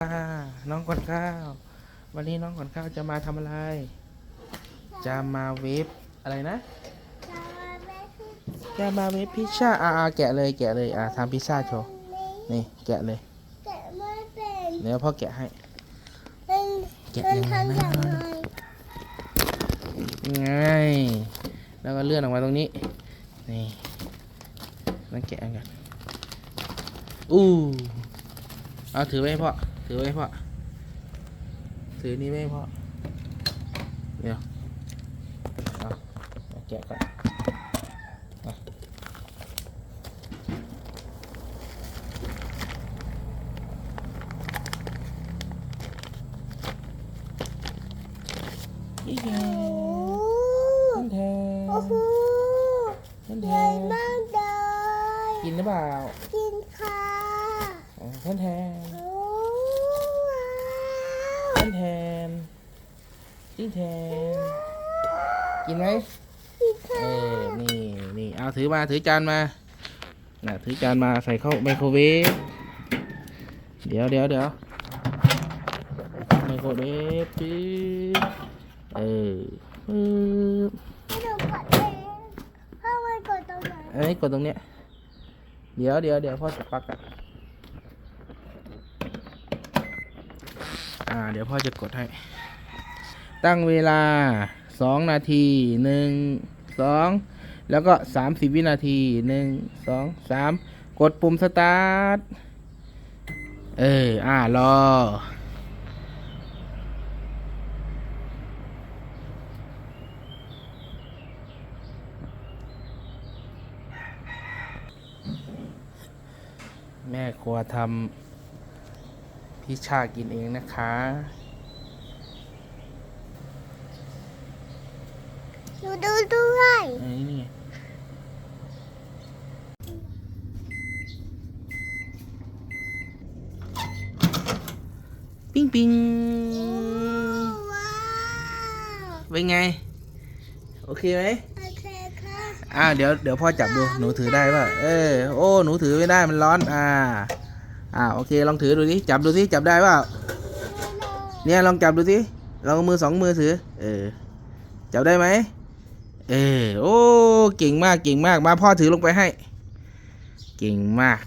ค่ะน้องก่อนข้าว วันนี้น้องก่อนข้าวจะมาทำอะไร จะมาเวฟอะไรนะ จะมาเวฟพิซซ่าอ่าแกะเลยแกะเลยอ่าทำพิซซ่าโชว์นี่แกะเลยแกะไม่เป็นเดี๋ยวพ่อแกะให้เป็นแกะเป็นยังไงทำอย่างไรไงแล้วก็เลื่อนออกมาตรงนี้นี่นั่นแกะกันอู้เอาถือไว้ให้พ่อ ถือไว้ให้พ่อถือนี่ไว้ให้พ่อเดี๋ยวเอาเอาแกะก่อนเอาอีกแล้วโอ้นั่นแทโอ้โหนั่นแทใหญ่มากเลยกินหรือเปล่า กินค่ะอ๋อท่านแทนโอ้ว้าว ท่านแทนจิ้งแทน กินไหมกินเอค่ะอนี่นี่เอาถือมาถือจานมาน่ะถือจานมาใส่เข้าไมโครเวฟ เดี๋ยวเดี๋ยวเดี๋ยวไมโครเวฟปึ๊บเออปึ๊บให้หนูกดเองพ่อมันกดตรงไหนเอ้ยกดตรงเนี้ย เดี๋ยวเดี๋ยวเดี๋ยวพ่อจะปลักอะ อ่า เดี๋ยวพ่อจะกดให้ ตั้งเวลาสองนาทีหนึ่งสองแล้วก็สามสิบวินาทีหนึ่งสองสามกดปุ่มสตาร์ท เออ อ่า รอ แม่ครัวทำ พิชชากินเองนะคะ หนูดูด้วยไอ้นี่ปิ้งปิ้งว้าวเป็นไง โอเคไหมโอเคค่ะอ่าเดี๋ยวเดี๋ยวพ่อจับดู หนูถือได้ป่ะ เออ โอ้ หนูถือไม่ได้มันร้อน อ่า อ่าโอเคลองถือดูสิจับดูสิจับได้ป่าเนี่ยลองจับดูสิลองมือสองมือถือ เออ จับได้ไหมเออโอ้เก่งมากเก่งมากมาพ่อถือลงไปให้ เก่งมาก